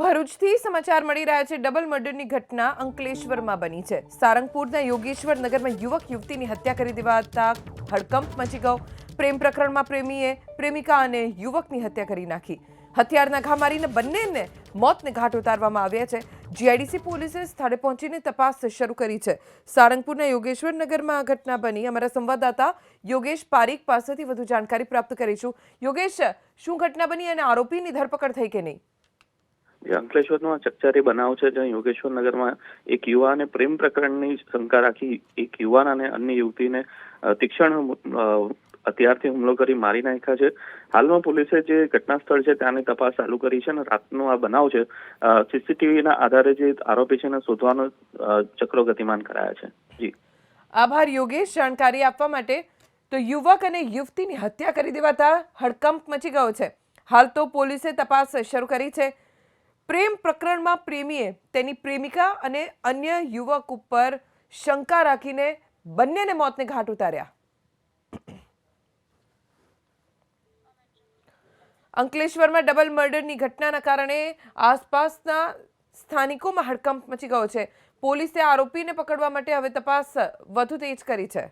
ભરૂચથી સમાચાર મળી રહ્યા છે. ડબલ મર્ડરની ઘટના અંકલેશ્વરમાં બની છે. સારંગપુરના યોગેશ્વર નગરમાં યુવક યુવતીની હત્યા કરી દેવાતા હડકંપ મચી ગયો. પ્રેમ પ્રકરણમાં પ્રેમીએ પ્રેમિકા અને યુવકની હત્યા કરી નાખી. હથિયારના ઘા મારીને બંનેને મોતને ઘાટ ઉતારવામાં આવ્યા છે. જીઆઈડીસી પોલીસે સ્થળે પહોંચીને તપાસ શરૂ કરી છે. સારંગપુરના યોગેશ્વર નગરમાં આ ઘટના બની. અમારા સંવાદદાતા યોગેશ પારીખ પાસેથી વધુ જાણકારી પ્રાપ્ત કરીશું. યોગેશ, શું ઘટના બની અને આરોપીની ધરપકડ થઈ કે નહીં? જે અંકલેશ્વરનો ચકચારી બનાવ છે, જ્યાં યોગેશ્વર નગરમાં એક યુવાને પ્રેમ પ્રકરણની શંકા રાખી એક યુવાન અને અન્ય યુવતીને તીક્ષણ હથિયારથી હુમલો કરી મારી નાખ્યા છે. હાલમાં પોલીસે જે ઘટના સ્થળ છે, ત્યાંની તપાસ ચાલુ કરી છે અને રાતનો આ બનાવ છે સીસીટીવીના આધારે જે આરોપી છે શોધવાનો ચક્રો ગતિમાન કરાયા છે. જી. આભાર યોગેશ, જાણકારી આપવા માટે. તો યુવક અને યુવતીની હત્યા કરી દેવાતા હડકંપ મચી ગયો છે. હાલ તો પોલીસે તપાસ શરૂ કરી છે. પ્રેમ પ્રકરણમાં પ્રેમીએ તેની પ્રેમિકા અને અન્ય યુવક ઉપર શંકા રાખીને બંનેને મોતને ઘાટ ઉતાર્યા. અંકલેશ્વરમાં ડબલ મર્ડરની ઘટનાના કારણે આસપાસના સ્થાનિકોમાં હડકંપ મચી ગયો છે. પોલીસે આરોપીને પકડવા માટે હવે તપાસ વધુ તેજ કરી છે.